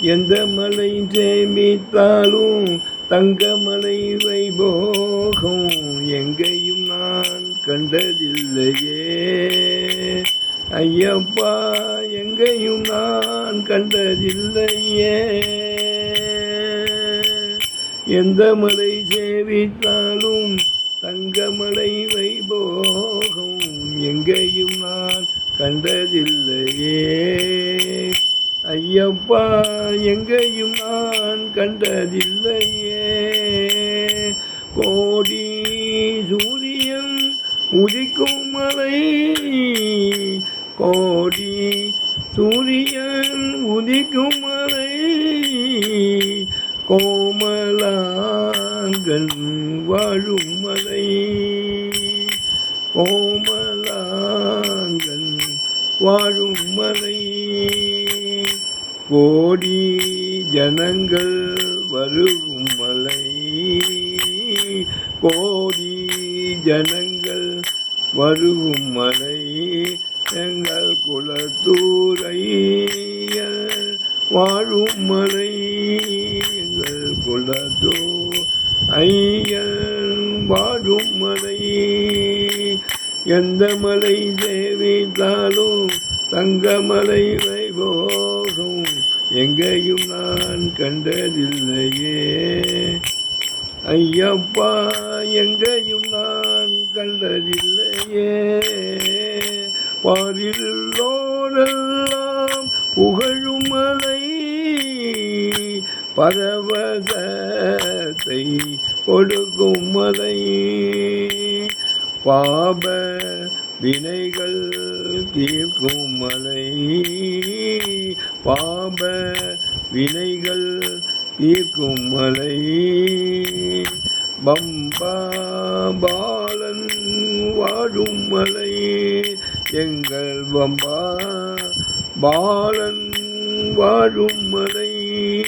எந்த மலை சேமித்தாலும் தங்கமலை வைபோகம். எங்கேயும் நான் கண்டதில்லையே. ஐயப்பா எங்கேயும் நான் கண்டதில்லையே. எந்த மலை சேவித்தாலும் ஐயப்பா எங்கேயும் நான் கண்டதில்லையே. கோடி சூரியன் உதிக்கும் மலை. கோடி சூரியன் உதிக்கும் மலை. கோமலாங்கன் வாழும் மலை. கோமலாங்கன் வாழும் மலை. கோடி ஜனங்கள் வருகும் மலை. கோடி ஜனங்கள் வருகும் மலை. எங்கள் குலத்தூரையல் வாழும் மலை. எங்கள் குலத்தோ ஐயன் வாழும் மலை. எந்த மலை சேவித்தாலும் தங்கமலை வைபோகம் எங்கேயும் நான் கண்டதில்லையே. ஐயப்பா எங்கேயும் நான் கண்டதில்லையே. பாரில்லோரெல்லாம் புகழும் மலை பரவசத்தை கொடுக்கும் மலை. பாப வினைகள் தீர்க்கும் மலை. பாப வினைகள் தீர்க்கும் மலை. பம்பா பாலன் வாழும் மலை. எங்கள் பம்பா பாலன் வாழும் மலை.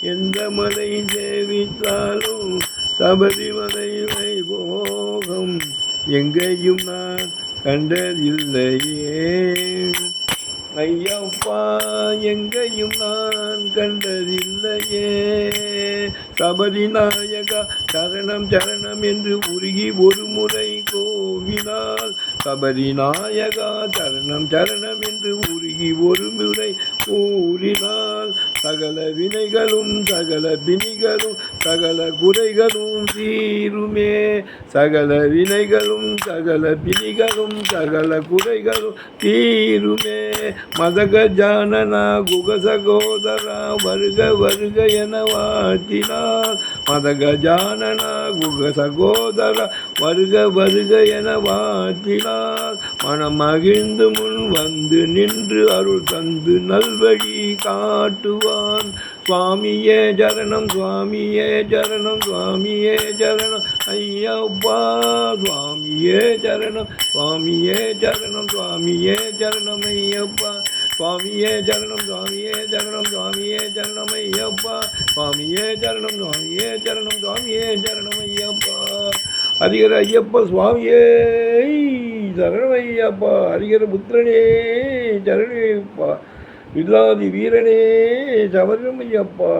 எந்த மலை சேவித்தாலும் சபரிமலை வைபோகம். எங்கேயும் நான் கண்டதில்லையே. ஐயப்பா எங்கேயும் நான் கண்டதில்லையே. சபரிநாயகா சரணம் சரணம் என்று உருகி ஒரு முறை கோவினால் சபரிநாயகா சரணம் சரணம் என்று உருகி ஒரு முறை கூறினால் சகல வினைகளும் சகல பிணிகளும் சகல குறைகளும் தீருமே. சகல வினைகளும் சகல பிணிகளும் சகல குறைகளும் தீருமே. மதக ஜானனா குக சகோதரா வருக வருக என வாழ்த்தினார். மதக ஜானனா குக சகோதரா வருக வருக என வாழ்த்தினார். மனம் மகிழ்ந்து முன் வந்து நின்று அருள் தந்து நல்வழி காட்டுவான். சுவாமியே ஜரணம் சுவாமியே ஜரணம் சுவாமியே ஜரணம் ஐயப்பா சுவாமியே ஜரணம் சுவாமியே ஜரணம் சுவாமியே ஜரணம் ஐயப்பா சுவாமியே ஜரணம் சுவாமியே ஜரணம் சுவாமியே ஜரணம் ஐயப்பா சுவாமியே ஜரணம் சுவாமியே ஜரணம் சுவாமியே ஜரணம் ஐயப்பா ஹரிகர ஐயப்பா சுவாமியே சரணம் ஐயப்பா ஹரிகர புத்திரனே சரணப்பா இல்லாதி வீரனே சபரமையப்பா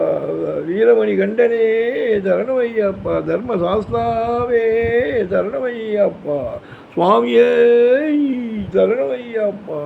வீரமணி கண்டனே சரணமையப்பா தர்ம சாஸ்தாவே சரணமையப்பா சுவாமியே சரணமையப்பா.